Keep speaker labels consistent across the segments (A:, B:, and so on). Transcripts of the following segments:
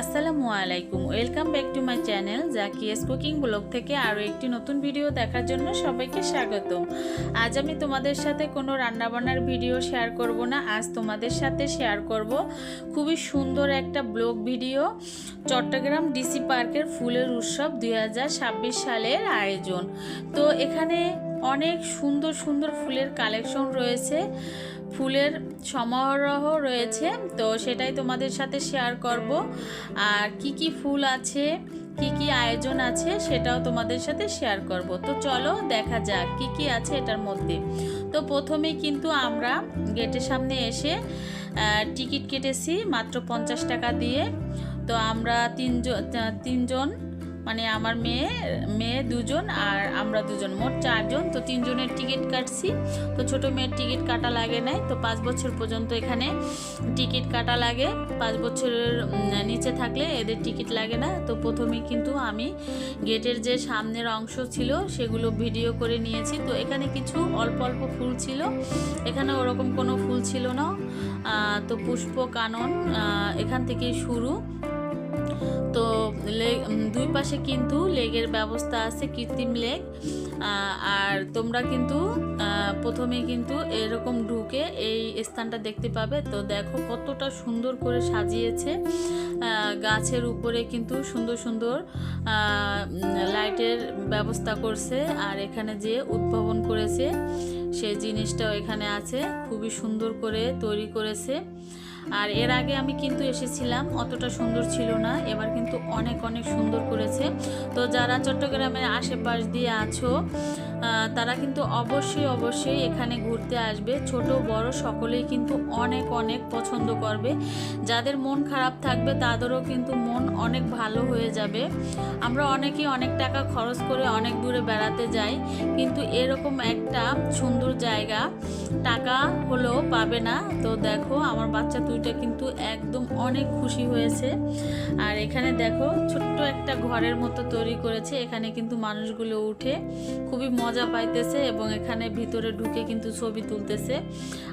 A: আসসালামু আলাইকুম welcome back to my channel Zakia's cooking blog থেকে আরও একটি নতুন ভিডিও দেখার জন্য সবাইকে স্বাগতম। আজ আমি তোমাদের সাথে কোনো রান্নাবান্নার ভিডিও শেয়ার করব না, আজ তোমাদের সাথে শেয়ার করব খুবই সুন্দর একটা ব্লগ ভিডিও চট্টগ্রাম ডিসি পার্কের ফুলের উৎসব দুই হাজার ছাব্বিশ সালের আয়োজন। তো এখানে অনেক সুন্দর সুন্দর ফুলের কালেকশন রয়েছে। ফুলের সমারোহ রয়েছে, তো সেটাই তোমাদের সাথে শেয়ার করব। আর কি কি ফুল আছে, কি কি আয়োজন আছে, সেটাও তোমাদের সাথে শেয়ার করব। তো চলো দেখা যাক কি কি আছে এটার মধ্যে। তো প্রথমে কিন্তু আমরা গেটের সামনে এসে টিকিট কেটেছি মাত্র পঞ্চাশ টাকা দিয়ে। তো আমরা তিনজন তিনজন মানে আমার মেয়ে মেয়ে দুজন আর আমরা দুজন। মোট চারজন, তো তিনজনের টিকিট কাটছি। তো ছোট মেয়ের টিকিট কাটা লাগে নাই, তো পাঁচ বছর পর্যন্ত এখানে টিকিট কাটা লাগে। পাঁচ বছরের নিচে থাকলে এদের টিকিট লাগে না। তো প্রথমে কিন্তু আমি গেটের যে সামনের অংশ ছিল, সেগুলো ভিডিও করে নিয়েছি। তো এখানে কিছু অল্প অল্প ফুল ছিল। এখানে ওরকম কোনো ফুল ছিল না। তো পুষ্প কানন এখান থেকেই শুরু। তো লেগ দুই পাশে কিন্তু লেগের ব্যবস্থা আছে, কৃত্রিম লেগ। আর তোমরা কিন্তু প্রথমে কিন্তু এরকম ঢুকে এই স্থানটা দেখতে পাবে। তো দেখো কতটা সুন্দর করে সাজিয়েছে। গাছের উপরে কিন্তু সুন্দর সুন্দর লাইটের ব্যবস্থা করছে। আর এখানে যে উদ্ভাবন করেছে সেই জিনিসটাও এখানে আছে। খুবই সুন্দর করে তৈরি করেছে। আর এর আগে আমি কিন্তু এসেছিলাম, অতটা সুন্দর ছিল না, এবার কিন্তু অনেক অনেক সুন্দর করেছে। তো যারা চট্টগ্রামের আশেপাশ দিয়ে আছো তারা কিন্তু অবশ্যই অবশ্যই এখানে ঘুরতে আসবে। ছোট, বড় সকলেই কিন্তু অনেক অনেক পছন্দ করবে। যাদের মন খারাপ থাকবে, তাদেরও কিন্তু মন অনেক ভালো হয়ে যাবে। আমরা অনেকেই অনেক টাকা খরচ করে অনেক দূরে বেড়াতে যাই, কিন্তু এরকম একটা সুন্দর জায়গা টাকা হলেও পাবে না। তো দেখো, আমার বাচ্চা দুইটা কিন্তু একদম অনেক খুশি হয়েছে। আর এখানে দেখো, ছোট্ট একটা ঘরের মতো তৈরি করেছে। এখানে কিন্তু মানুষগুলো উঠে খুবই মজা পাইতেছে এবং এখানে ভিতরে ঢুকে কিন্তু ছবি তুলতেছে।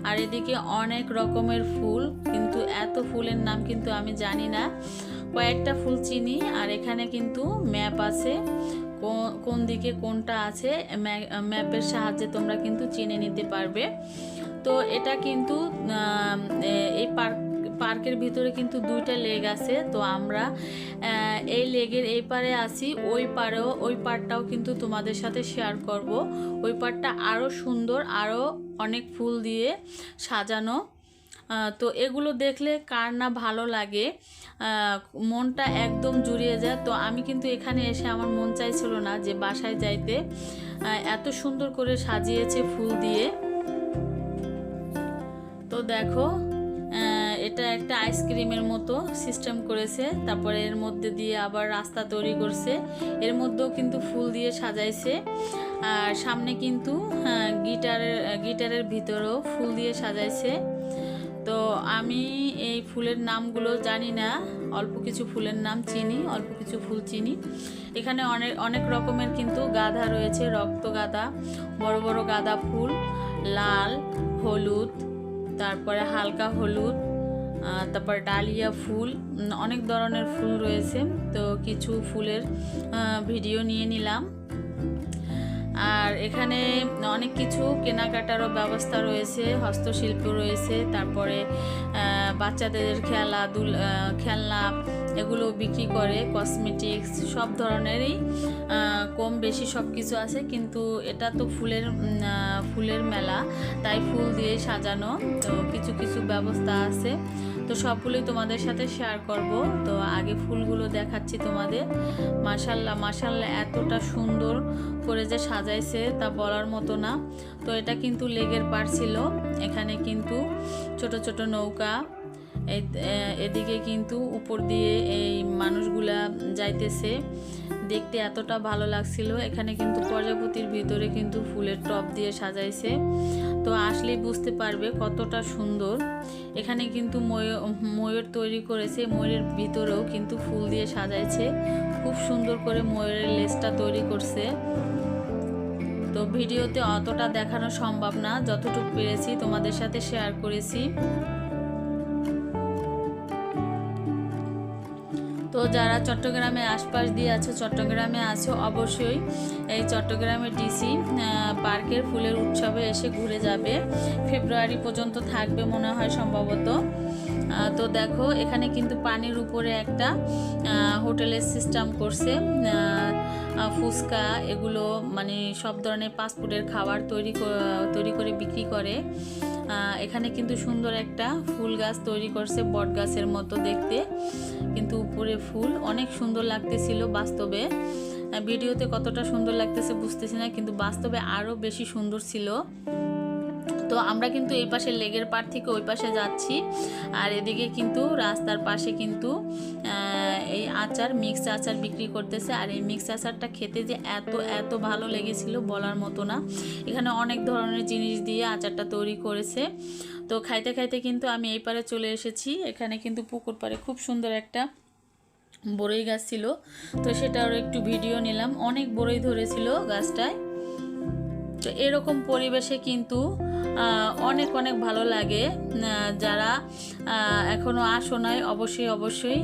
A: আর এদিকে অনেক রকমের ফুল, কিন্তু এত ফুলের নাম কিন্তু আমি জানি না। কয়েকটা ফুল চিনি, আর এখানে কিন্তু ম্যাপ আছে। কোন দিকে কোনটা আছে ম্যাপের সাহায্যে তোমরা কিন্তু চিনে নিতে পারবে। তো এটা কিন্তু এই পার্ক, পার্কের ভিতরে কিন্তু দুইটা লেগ আছে। তো আমরা এই লেগের এই পারে আসি ওই পারেও, ওই পারটাও কিন্তু তোমাদের সাথে শেয়ার করব। ওই পারটা আরও সুন্দর আরও অনেক ফুল দিয়ে সাজানো। তো এগুলো দেখলে কার না ভালো লাগে। মনটা একদম জুড়িয়ে যায়। তো আমি কিন্তু এখানে এসে আমার মন চাইছিল না যে বাসায় যাইতে। এত সুন্দর করে সাজিয়েছে ফুল দিয়ে। দেখো এটা একটা আইসক্রিমের মতো সিস্টেম করেছে। তারপরে এর মধ্যে দিয়ে আবার রাস্তা তৈরি করছে। এর মধ্যেও কিন্তু ফুল দিয়ে সাজাইছে। আর সামনে কিন্তু গিটারের গিটারের ভিতরেও ফুল দিয়ে সাজাইছে। তো আমি এই ফুলের নামগুলো জানি না। অল্প কিছু ফুলের নাম চিনি, অল্প কিছু ফুল চিনি। এখানে অনেক অনেক রকমের কিন্তু গাধা রয়েছে, রক্ত গাঁদা বড় বড় গাঁদা ফুল, লাল, হলুদ তারপরে হালকা হলুদ তারপর ডালিয়া ফুল অনেক ধরনের ফুল রয়েছে। তো কিছু ফুলের ভিডিও নিয়ে নিলাম। আর এখানে অনেক কিছু কেনাকাটারও ব্যবস্থা রয়েছে, হস্তশিল্প রয়েছে, তারপরে বাচ্চাদের খেলা দুল খেলনা এগুলো বিক্রি করে কসমেটিক্স সব ধরনেরই কম বেশি সব কিছু আছে। কিন্তু এটা তো ফুলের ফুলের মেলা, তাই ফুল দিয়ে সাজানো। তো কিছু কিছু ব্যবস্থা আছে। তো সবগুলোই তোমাদের সাথে শেয়ার করব। তো আগে ফুলগুলো দেখাচ্ছি তোমাদের। মাসাল্লাহ মাসাল্লাহ এতটা সুন্দর করে যে সাজাইছে তা বলার মতো না। তো এটা কিন্তু লেগের পার ছিল। এখানে কিন্তু ছোট ছোট নৌকা এদিকে কিন্তু উপর দিয়ে এই মানুষগুলা যাইতেছে। দেখতে এতটা ভালো লাগছিল। এখানে কিন্তু প্রজাপতির ভিতরে কিন্তু ফুলের টপ দিয়ে সাজাইছে। তো আসলেই বুঝতে পারবে কতটা সুন্দর। এখানে কিন্তু ময়ূর তৈরি করেছে। ময়ূরের ভিতরেও কিন্তু ফুল দিয়ে সাজাইছে। খুব সুন্দর করে ময়ূরের লেসটা তৈরি করছে। তো ভিডিওতে অতটা দেখানো সম্ভব না। যতটুকু পেরেছি তোমাদের সাথে শেয়ার করেছি। তো যারা চট্টগ্রামে আশপাশ দিয়ে আছে, চট্টগ্রামে আছে অবশ্যই এই চট্টগ্রামের ডিসি পার্কের ফুলের উৎসবে এসে ঘুরে যাবে। ফেব্রুয়ারি পর্যন্ত থাকবে মনে হয় সম্ভবত। তো দেখো, এখানে কিন্তু পানির উপরে একটা হোটেলের সিস্টেম করছে। ফুচকা, এগুলো মানে সব ধরনের ফাস্টফুডের খাবার তৈরি তৈরি করে বিক্রি করে। এখানে কিন্তু সুন্দর একটা ফুল গাছ তৈরি করছে, বট গাছের মতো দেখতে। কিন্তু উপরে ফুল অনেক সুন্দর লাগতেছিল বাস্তবে। ভিডিওতে কতটা সুন্দর লাগতেছে বুঝতেছি না, কিন্তু বাস্তবে আরও বেশি সুন্দর ছিল। তো আমরা কিন্তু এই পাশে লেগের পার থেকে ওই পাশে যাচ্ছি। আর এদিকে কিন্তু রাস্তার পাশে কিন্তু এই আচার মিক্স আচার বিক্রি করতেছে। আর এই মিক্স আচারটা খেতে যে এত এত ভালো লেগেছিল বলার মতো না। এখানে অনেক ধরনের জিনিস দিয়ে আচারটা তৈরি করেছে। তো খাইতে খাইতে কিন্তু আমি এই পারে চলে এসেছি। এখানে কিন্তু পুকুর পাড়ে খুব সুন্দর একটা বড়ই গাছ ছিল। তো সেটারও একটু ভিডিও নিলাম। অনেক বড়ই ধরেছিল গাছটায়। তো এরকম পরিবেশে কিন্তু অনেক অনেক ভালো লাগে। যারা আহ, এখনও আসো নাই অবশ্যই অবশ্যই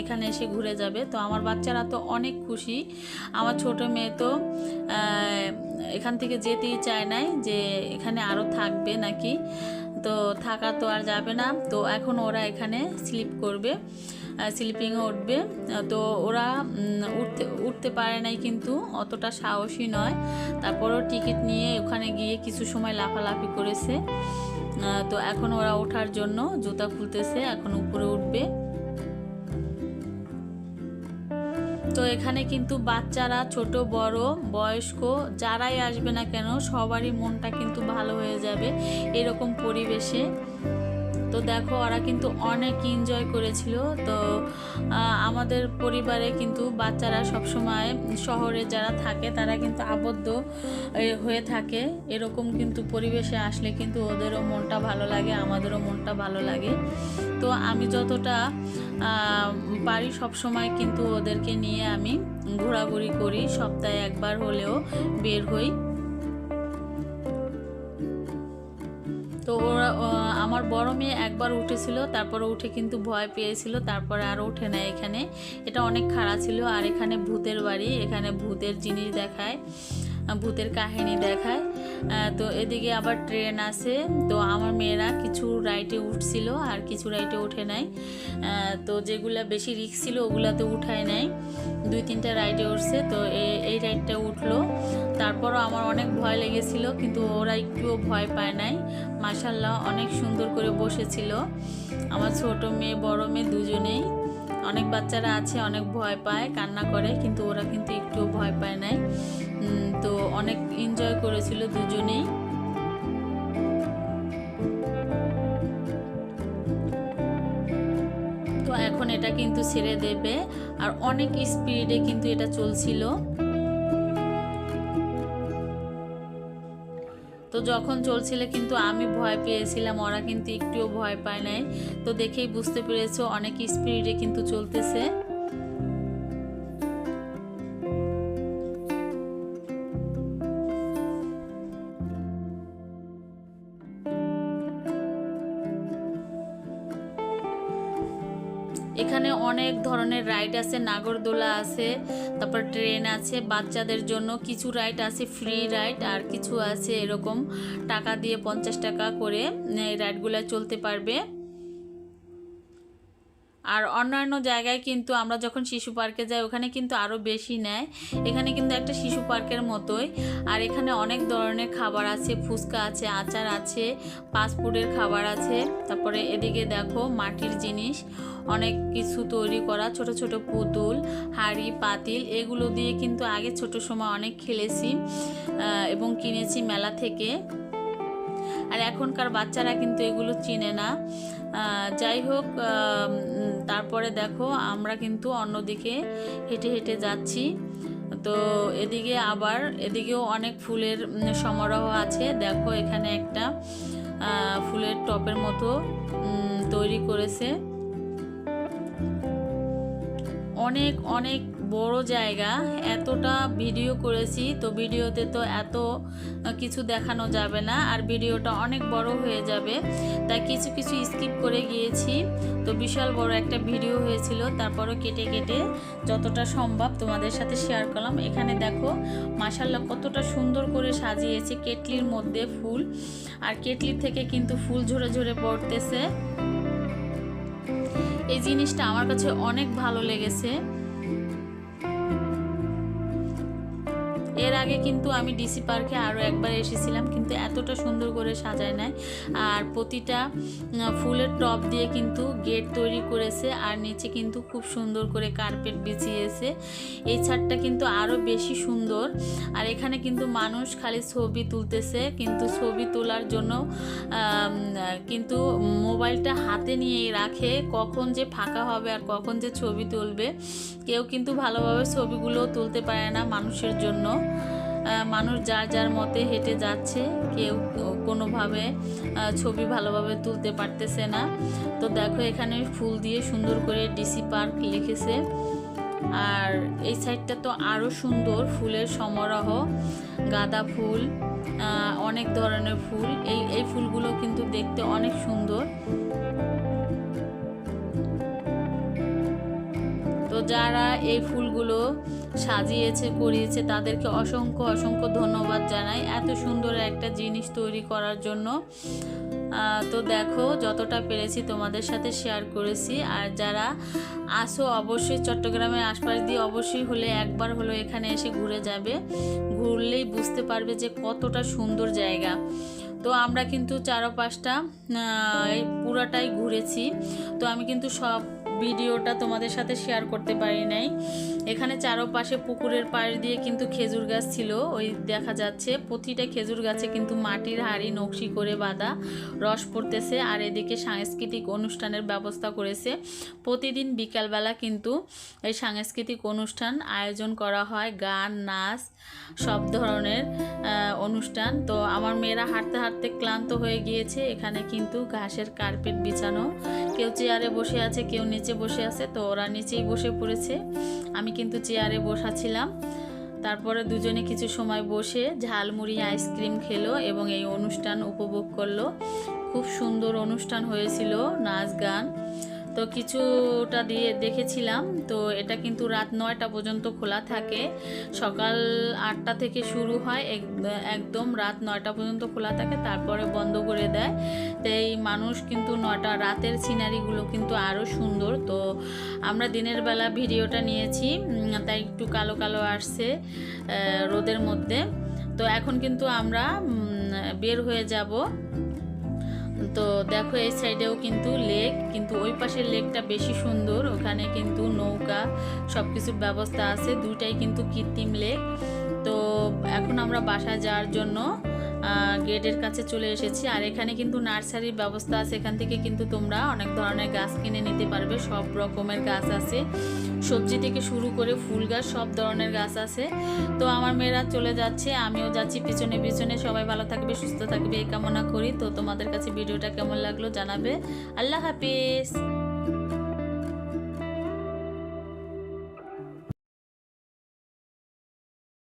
A: এখানে এসে ঘুরে যাবে। তো আমার বাচ্চারা তো অনেক খুশি। আমার ছোট মেয়ে তো এখান থেকে যেতেই চায় নাই যে এখানে আরও থাকবে নাকি। তো থাকা তো আর যাবে না। তো এখন ওরা এখানে স্লিপ করবে। স্লিপিংয়ে উঠবে। তো ওরা উঠতে উঠতে পারে নাই কিন্তু, অতটা সাহসী নয়। তারপরও টিকিট নিয়ে ওখানে গিয়ে কিছু সময় লাফালাফি করেছে। তো এখন ওরা ওঠার জন্য জুতা খুলতেছে, এখন উপরে উঠবে। তো এখানে কিন্তু বাচ্চারা, ছোট, বড়, বয়স্ক, যারাই আসবে না কেন, সবারই মনটা কিন্তু ভালো হয়ে যাবে এরকম পরিবেশে। তো দেখো, ওরা কিন্তু অনেক এনজয় করেছিল। তো আমাদের পরিবারে কিন্তু বাচ্চারা সবসময় শহরে যারা থাকে, তারা কিন্তু আবদ্ধ হয়ে থাকে। এরকম কিন্তু পরিবেশে আসলে কিন্তু ওদেরও মনটা ভালো লাগে, আমাদেরও মনটা ভালো লাগে। তো আমি যতটা পারি সবসময় কিন্তু ওদেরকে নিয়ে আমি ঘোরাঘুরি করি, সপ্তাহে একবার হলেও বের হই। তো ওরা আমার বড় মেয়ে একবার উঠেছিল, তারপরে উঠে কিন্তু ভয় পেয়েছিল, তারপরে আর ওঠে না এখানে। এটা অনেক খারাপ ছিল, আর এখানে ভূতের বাড়ি, এখানে ভূতের জিনিস দেখায়। ভূতের কাহিনী দেখায়। তো এদিকে আবার ট্রেন আছে তো আমার মেয়েরা কিছু রাইটে উঠছিল আর কিছু রাইটে ওঠে নাই। তো যেগুলা বেশি রিক্স ছিল ওগুলাতে উঠায় নাই। দুই, তিনটা রাইডে উঠছে। তো এই রাইডটা উঠল। তারপরও আমার অনেক ভয় লেগেছিল, কিন্তু ওরা একটুও ভয় পায় নাই। মাসাল্লাহ অনেক সুন্দর করে বসেছিল। আমার ছোট মেয়ে, বড় মেয়ে দুজনেই। অনেক বাচ্চারা আছে, অনেক ভয় পায়, কান্না করে, কিন্তু ওরা কিন্তু একটু ভয় পায় নাই। তো অনেক এনজয় করেছিল দুজনেই। তো এখন এটা কিন্তু ছেড়ে দেবে, আর অনেক স্পিডে কিন্তু এটা চলছিল। যখন চলছিল কিন্তু আমি ভয় পেয়েছিলাম, ওরা কিন্তু একটুও ভয় পায় নাই। তো দেখেই বুঝতে পেরেছ, অনেক স্পিডে কিন্তু চলতেছে। ধরনের রাইড আছে, নাগরদোলা আছে, তারপর ট্রেন আছে, বাচ্চাদের জন্য কিছু রাইড আছে ফ্রি রাইড আর কিছু আছে এরকম। টাকা দিয়ে পঞ্চাশ টাকা করে এই রাইডগুলো চলতে পারবে। আর অন্যান্য জায়গায় কিন্তু আমরা যখন শিশু পার্কে যাই, ওখানে কিন্তু আরও বেশি নেয়। এখানে কিন্তু একটা শিশু পার্কের মতোই। আর এখানে অনেক ধরনের খাবার আছে, ফুচকা আছে, আচার আছে ফাস্টফুডের খাবার আছে। তারপরে এদিকে দেখো মাটির জিনিস। অনেক কিছু তৈরি করা, ছোট ছোট পুতুল, হাড়ি, পাতিল, এগুলো দিয়ে কিন্তু আগে ছোট সময় অনেক খেলেছি এবং কিনেছি মেলা থেকে। আর এখনকার বাচ্চারা কিন্তু এগুলো চিনে না। যাই হোক তারপরে দেখো, আমরা কিন্তু অন্যদিকে হেঁটে হেঁটে যাচ্ছি। তো এদিকে আবার, এদিকেও অনেক ফুলের সমারোহ আছে। দেখো এখানে একটা ফুলের টপের মতো তৈরি করেছে। অনেক অনেক বড় জায়গা। এতটা ভিডিও করেছি, তো ভিডিওতে তো এত কিছু দেখানো যাবে না, আর ভিডিওটা অনেক বড় হয়ে যাবে। তাই কিছু কিছু স্কিপ করে গিয়েছি। তো বিশাল বড় একটা ভিডিও হয়েছিল, তারপরও কেটে কেটে যতটা সম্ভব তোমাদের সাথে শেয়ার করলাম। এখানে দেখো মাসাল্লাহ কতটা সুন্দর করে সাজিয়েছে কেটলির মধ্যে ফুল। আর কেটলির থেকে কিন্তু ফুল ঝরে ঝরে পড়তেছে। এই জিনিসটা আমার কাছে অনেক ভালো লেগেছে। এর আগে কিন্তু আমি ডিসি পার্কে আরও একবার এসেছিলাম, কিন্তু এতটা সুন্দর করে সাজায় নাই। আর প্রতিটা ফুলের টপ দিয়ে কিন্তু গেট তৈরি করেছে, আর নিচে কিন্তু খুব সুন্দর করে কার্পেট বিছিয়েছে। এই ছাদটা কিন্তু আরও বেশি সুন্দর। আর এখানে কিন্তু মানুষ খালি ছবি তুলতেছে, কিন্তু ছবি তোলার জন্য কিন্তু মোবাইলটা হাতে নিয়ে রাখে, কখন যে ফাঁকা হবে আর কখন যে ছবি তুলবে। কেউ কিন্তু ভালোভাবে ছবিগুলো তুলতে পারে না মানুষের জন্য। মানুষ যার যার মতে হেঁটে যাচ্ছে, কেউ কোনোভাবে ছবি ভালোভাবে তুলতে পারতেছে না। তো দেখো এখানে ফুল দিয়ে সুন্দর করে ডিসি পার্ক লিখেছে। আর এই সাইডটা তো আরও সুন্দর, ফুলের সমারোহ, গাঁদা ফুল অনেক ধরনের ফুল। এই এই ফুলগুলো কিন্তু দেখতে অনেক সুন্দর। যারা এই ফুলগুলো সাজিয়েছে, করিয়েছে, তাদেরকে অসংখ্য অসংখ্য ধন্যবাদ জানাই এত সুন্দর একটা জিনিস তৈরি করার জন্য। তো দেখো যতটা পেরেছি তোমাদের সাথে শেয়ার করেছি। আর যারা আসো অবশ্যই চট্টগ্রামের আশপাশ দিয়ে অবশ্যই হলে একবার হলো এখানে এসে ঘুরে যাবে। ঘুরলেই বুঝতে পারবে যে কতটা সুন্দর জায়গা। তো আমরা কিন্তু চারপাশটা পুরাটাই ঘুরেছি। তো আমি কিন্তু সব ভিডিওটা তোমাদের সাথে শেয়ার করতে পারি নাই। এখানে চারোপাশে পুকুরের পাড় দিয়ে কিন্তু খেজুর গাছ ছিল। ওই দেখা যাচ্ছে প্রতিটা খেজুর গাছে কিন্তু মাটির হাড়ি, নকশি করে বাঁধা রস পড়তেছে আর এদিকে সাংস্কৃতিক অনুষ্ঠানের ব্যবস্থা করেছে। প্রতিদিন বিকালবেলা কিন্তু এই সাংস্কৃতিক অনুষ্ঠান আয়োজন করা হয়, গান, নাচ, সব ধরনের অনুষ্ঠান। তো আমার মেয়েরা হাঁটতে হাঁটতে ক্লান্ত হয়ে গিয়েছে। এখানে কিন্তু ঘাসের কার্পেট বিছানো। কেউ চেয়ারে বসে আছে, কেউ নিচে বসে আছে, তো ওরা নিচেই বসে পড়েছে। আমি কিন্তু চেয়ারে বসাছিলাম। তারপরে দুজনে কিছু সময় বসে ঝালমুড়ি আইসক্রিম খেলো এবং এই অনুষ্ঠান উপভোগ করল। খুব সুন্দর অনুষ্ঠান হয়েছিল, নাচ গান। তো কিছুটা দিয়ে দেখেছিলাম, তো এটা কিন্তু রাত নয়টা পর্যন্ত খোলা থাকে। সকাল আটটা থেকে শুরু হয় একদম রাত নয়টা পর্যন্ত খোলা থাকে, তারপরে বন্ধ করে দেয়। তো এই মানুষ কিন্তু নয়টা রাতের সিনারিগুলো কিন্তু আরও সুন্দর তো আমরা দিনের বেলা ভিডিওটা নিয়েছি তাই একটু কালো কালো আসছে রোদের মধ্যে। তো এখন কিন্তু আমরা বের হয়ে যাব। তো দেখো এই সাইডেও কিন্তু লেক, কিন্তু ওই পাশের লেকটা বেশি সুন্দর। ওখানে কিন্তু নৌকা সব কিছুর ব্যবস্থা আছে। দুইটাই কিন্তু কৃত্রিম লেক। তো এখন আমরা বাসায় যাওয়ার জন্য গেটের কাছে চলে এসেছি। আর এখানে কিন্তু নার্সারির ব্যবস্থা আছে। এখান থেকে কিন্তু তোমরা অনেক ধরনের গাছ কিনে নিতে পারবে। সব রকমের গাছ আছে। সবজি থেকে শুরু করে ফুল গাছ, সব ধরনের গাছ আছে। তো আমার মেয়েরা চলে যাচ্ছে। আমিও যাচ্ছি পিছনে পিছনে। সবাই ভালো থাকবে, সুস্থ থাকবে, এই কামনা করি। তো তোমাদের কাছে ভিডিওটা কেমন লাগল জানাবে। আল্লাহ হাফিজ।